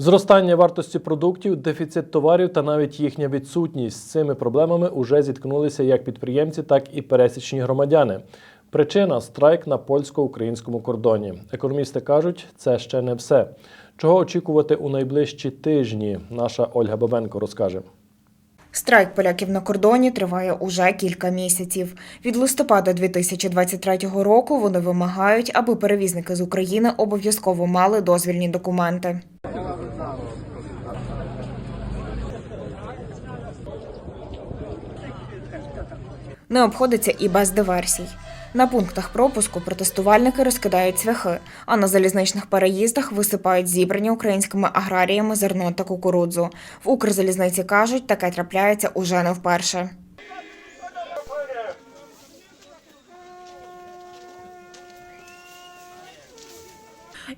Зростання вартості продуктів, дефіцит товарів та навіть їхня відсутність з цими проблемами уже зіткнулися як підприємці, так і пересічні громадяни. Причина страйк на польсько-українському кордоні. Економісти кажуть, це ще не все. Чого очікувати у найближчі тижні? Наша Ольга Бабенко розкаже. Страйк поляків на кордоні триває уже кілька місяців. Від листопада 2023 року вони вимагають, аби перевізники з України обов'язково мали дозвільні документи. Не обходиться і без диверсій. На пунктах пропуску протестувальники розкидають цвяхи, а на залізничних переїздах висипають зібрані українськими аграріями зерно та кукурудзу. В Укрзалізниці кажуть, таке трапляється уже не вперше.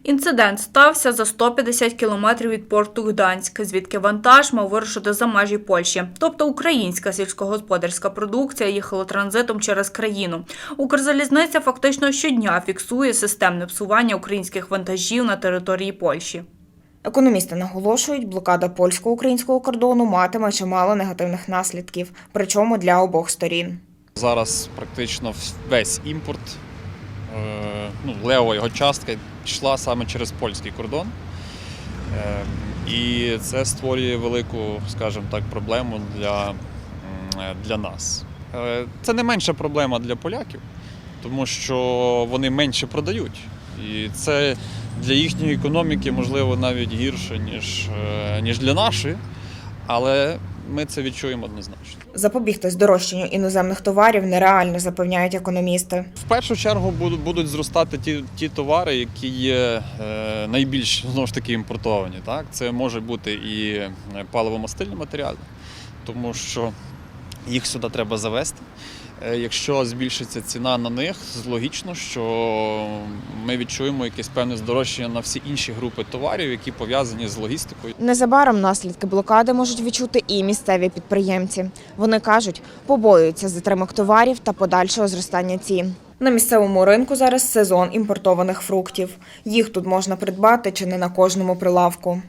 Інцидент стався за 150 кілометрів від порту Гданськ, звідки вантаж мав вирушити за межі Польщі. Тобто українська сільськогосподарська продукція їхала транзитом через країну. Укрзалізниця фактично щодня фіксує системне псування українських вантажів на території Польщі. Економісти наголошують, блокада польсько-українського кордону матиме чимало негативних наслідків, причому для обох сторін. Зараз практично весь імпорт, ну, левова його частка йшла саме через польський кордон. Е, І це створює велику, скажімо так, проблему для, е, для нас. Е, Це не менша проблема для поляків, тому що вони менше продають. І це для їхньої економіки, можливо, навіть гірше, ніж, е, ніж для нашої, але ми це відчуємо однозначно. Запобігти здорожчанню іноземних товарів нереально, запевняють економісти. В першу чергу будуть, зростати ті, ті товари, які є е, найбільш знову ж таки імпортовані. Так? Це може бути і е, паливо-мастильний матеріал, тому що їх сюди треба завести. Е, Якщо збільшиться ціна на них, логічно, що ми відчуємо якесь певне здорожчання на всі інші групи товарів, які пов'язані з логістикою. Незабаром наслідки блокади можуть відчути і місцеві підприємці. Вони кажуть, побоюються затримок товарів та подальшого зростання цін. На місцевому ринку зараз сезон імпортованих фруктів. Їх тут можна придбати чи не на кожному прилавку.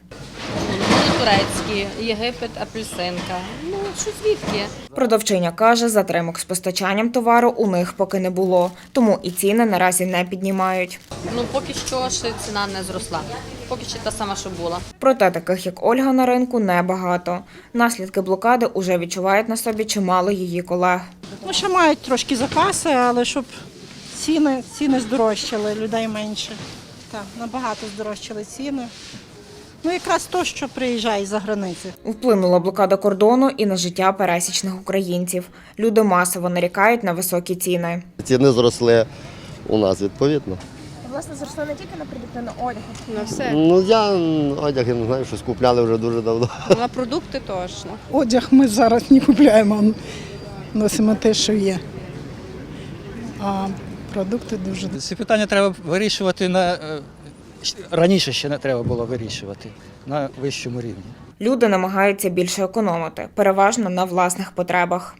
Турецькі, Єгипет, апельсинка. Ну, що звідки? Продавчиня каже, затримок з постачанням товару у них поки не було, тому і ціни наразі не піднімають. Ну, поки що ще ціна не зросла. Поки що та сама, що була. Проте таких як Ольга на ринку небагато. Наслідки блокади уже відчувають на собі чимало її колег. Ну, ще мають трошки запаси, але щоб ціни, ціни здорожчали, людей менше. Так, набагато здорожчали ціни. Ну, якраз то, що приїжджає за границі. Вплинула блокада кордону і на життя пересічних українців. Люди масово нарікають на високі ціни. Ціни зросли у нас відповідно. Власне, зросли не тільки на продукти, на одяг. На все. Ну я одяг я не знаю, щось купляли вже дуже давно. На продукти точно. Одяг ми зараз не купляємо, носимо те, що є. А продукти дуже Ці питання треба вирішувати на е, раніше ще не треба було вирішувати на вищому рівні. Люди намагаються більше економити, переважно на власних потребах.